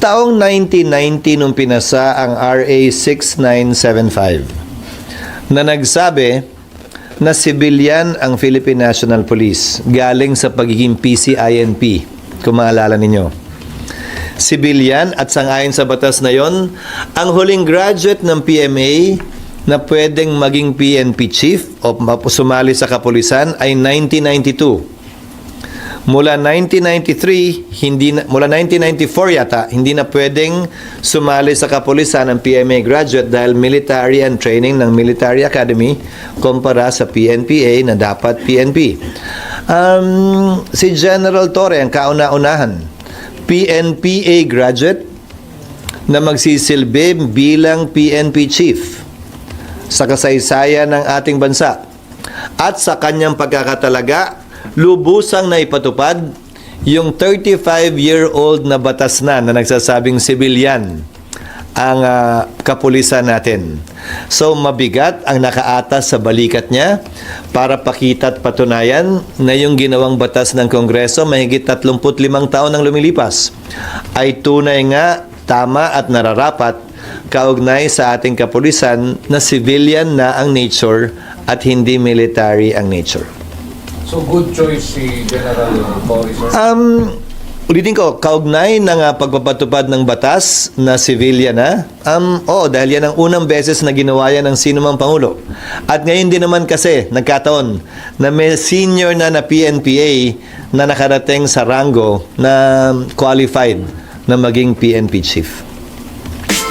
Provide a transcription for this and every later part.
Taong 1990 nung pinasa ang RA 6975 na nagsabi na sibilyan ang Philippine National Police galing sa pagiging PCINP, kung maalala ninyo. Sibilyan at sangayon sa batas na yon, ang huling graduate ng PMA na pwedeng maging PNP chief o sumali sa kapulisan ay 1992. Mula 1993, hindi na, mula 1994 yata, hindi na pwedeng sumali sa kapulisan ng PMA graduate dahil military and training ng Military Academy kumpara sa PNPA na dapat PNP. Um, si General Torre ang kauna-unahan, PNPA graduate na magsisilbi bilang PNP chief sa kasaysayan ng ating bansa at sa kanyang pagkakatalaga lubusang na ipatupad yung 35-year-old na batas na na nagsasabing sibilyan ang ah, kapulisan natin. So mabigat ang nakaatas sa balikat niya para pakita at patunayan na yung ginawang batas ng Kongreso mahigit 35 taon nang lumilipas ay tunay nga tama at nararapat kaugnay sa ating kapulisan na civilian na ang nature at hindi military ang nature. So good choice si General sir. Um, ulitin ko, kaugnay ng uh, pagpapatupad ng batas na civilian na, um, oo, dahil yan ang unang beses na ginawa yan ng sino mang Pangulo. At ngayon din naman kasi, nagkataon, na may senior na na PNPA na nakarating sa rango na qualified na maging PNP chief.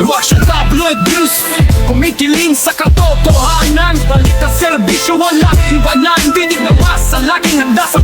Rush tabloid news Kumikiling sa katotohanan Balita serbisyo walang iwanan Dinig na masa Laging handa sa